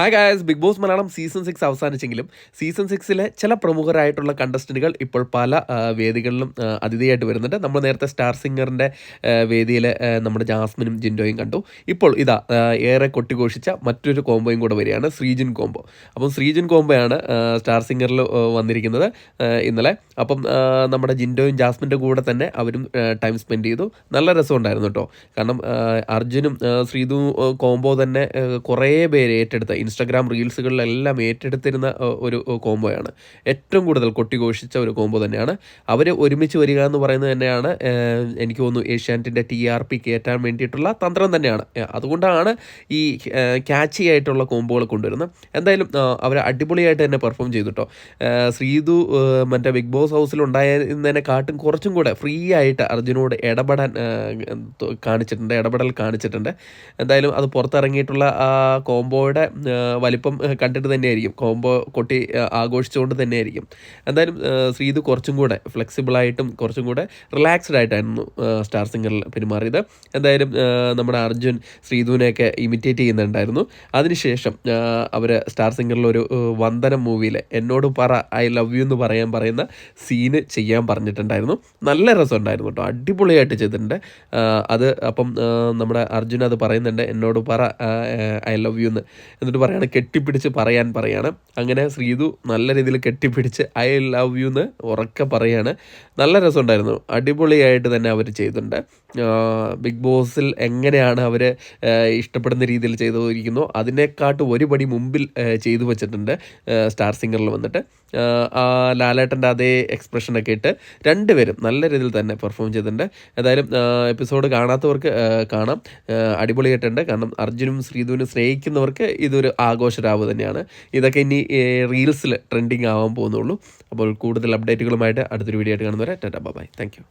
Hi guys Bigg Boss Malayalam season six അവസാനിച്ചെങ്കിലും season സിക്സിലെ ചില പ്രമുഖരായിട്ടുള്ള കണ്ടസ്റ്റന്റുകൾ ഇപ്പോൾ പല വേദികളിലും അതിഥിയായിട്ട് വരുന്നുണ്ട്. നമ്മൾ നേരത്തെ സ്റ്റാർ സിംഗറിന്റെ വേദിയിൽ നമ്മുടെ ജാസ്മിനും ജിൻഡോയും കണ്ടു. ഇപ്പോൾ ഇതാ ഏറെ കൊട്ടിഘോഷിച്ച മറ്റൊരു കോംബോയും കൂടെ വരികയാണ് ശ്രീജിൻ കോംബോ. അപ്പം ശ്രീജിൻ കോംബോയാണ് സ്റ്റാർ സിംഗറിൽ വന്നിരിക്കുന്നത് ഇന്നലെ. അപ്പം നമ്മുടെ ജിൻഡോയും ജാസ്മിന്റെ കൂടെ തന്നെ അവരും ടൈം സ്പെൻഡ് ചെയ്തു. നല്ല രസമുണ്ടായിരുന്നു കേട്ടോ. കാരണം അർജുനും ശ്രീതു കോംബോ തന്നെ കുറേ പേര് ഏറ്റെടുത്ത ഇൻസ്റ്റാഗ്രാം റീൽസുകളിലെല്ലാം ഏറ്റെടുത്തിരുന്ന ഒരു കോംബോയാണ്. ഏറ്റവും കൂടുതൽ കൊട്ടിഘോഷിച്ച ഒരു കോംബോ തന്നെയാണ്. അവർ ഒരുമിച്ച് വരിക എന്ന് പറയുന്നത് തന്നെയാണ് എനിക്ക് തോന്നുന്നു ഏഷ്യാനെറ്റിന്റെ ടി ആർ പി കയറ്റാൻ വേണ്ടിയിട്ടുള്ള തന്ത്രം തന്നെയാണ്. അതുകൊണ്ടാണ് ഈ ക്യാച്ചി ആയിട്ടുള്ള കോംബോകൾ കൊണ്ടുവരുന്നത്. എന്തായാലും അവർ അടിപൊളിയായിട്ട് തന്നെ പെർഫോം ചെയ്തു കേട്ടോ ശ്രീതു മറ്റേ ബിഗ് ബോസ് ഹൗസിൽ ഉണ്ടായിരുന്നതിനെക്കാട്ടും കുറച്ചും കൂടെ ഫ്രീ ആയിട്ട് അർജുനോട് ഇടപെടാൻ കാണിച്ചിട്ടുണ്ട് ഇടപെടൽ കാണിച്ചിട്ടുണ്ട്. എന്തായാലും അത് പുറത്തിറങ്ങിയിട്ടുള്ള കോംബോയുടെ വലിപ്പം കണ്ടിട്ട് തന്നെയായിരിക്കും. കോംബോ കൊട്ടി ആഘോഷിച്ചുകൊണ്ട് തന്നെയായിരിക്കും. എന്തായാലും ശ്രീതു കുറച്ചും കൂടെ ഫ്ലെക്സിബിളായിട്ടും കുറച്ചും കൂടെ റിലാക്സ്ഡ് ആയിട്ടായിരുന്നു സ്റ്റാർ സിംഗറിൽ പെരുമാറിയത്. എന്തായാലും നമ്മുടെ അർജുൻ ശ്രീതുവിനെയൊക്കെ ഇമിറ്റേറ്റ് ചെയ്യുന്നുണ്ടായിരുന്നു. അതിനുശേഷം അവർ സ്റ്റാർ ആ, വന്ദനം മൂവിയിൽ എന്നോട് പറ ഐ ലവ് യു എന്ന് പറയാൻ പറയുന്ന സീന് ചെയ്യാൻ പറഞ്ഞിട്ടുണ്ടായിരുന്നു. നല്ല രസമുണ്ടായിരുന്നു കേട്ടോ. അടിപൊളിയായിട്ട് ചെയ്തിട്ടുണ്ട്. അത് അപ്പം നമ്മുടെ അർജുൻ അത് പറയുന്നുണ്ട് എന്നോട് പറ ഐ ലവ് യു എന്ന്. എന്നിട്ട് പറയാണ് കെട്ടിപ്പിടിച്ച് പറയാൻ പറയാണ്. അങ്ങനെ ശ്രീതു നല്ല രീതിയിൽ കെട്ടിപ്പിടിച്ച് ഐ ലവ് യു എന്ന് ഉറക്കെ പറയാണ്. നല്ല രസമുണ്ടായിരുന്നു. അടിപൊളിയായിട്ട് തന്നെ അവർ ചെയ്തിട്ടുണ്ട്. ബിഗ് ബോസിൽ എങ്ങനെയാണ് അവർ ഇഷ്ടപ്പെടുന്ന രീതിയിൽ ചെയ്തിരിക്കുന്നു അതിനെക്കാട്ടും ഒരു പടി മുമ്പിൽ ചെയ്തു വെച്ചിട്ടുണ്ട് സ്റ്റാർ സിംഗറിൽ വന്നിട്ട്. ലാലേട്ടന്റെ അതേ എക്സ്പ്രഷനൊക്കെ ഇട്ട് രണ്ടുപേരും നല്ല രീതിയിൽ തന്നെ പെർഫോം ചെയ്തിട്ടുണ്ട്. ഏതായാലും എപ്പിസോഡ് കാണാത്തവർക്ക് കാണാം. അടിപൊളിയായിട്ടുണ്ട്. കാരണം അർജുനും ശ്രീധുവിനും സ്നേഹിക്കുന്നവർക്ക് ഇതൊരു ആഘോഷരാവ് തന്നെയാണ്. ഇതൊക്കെ ഇനി റീൽസിൽ ട്രെൻഡിങ് ആവാൻ പോകുന്നുള്ളൂ. അപ്പോൾ കൂടുതൽ അപ്ഡേറ്റുകളുമായിട്ട് അടുത്തൊരു വീഡിയോ ആയിട്ട് കാണുന്നവരെ ടാറ്റാ ബൈ താങ്ക് യു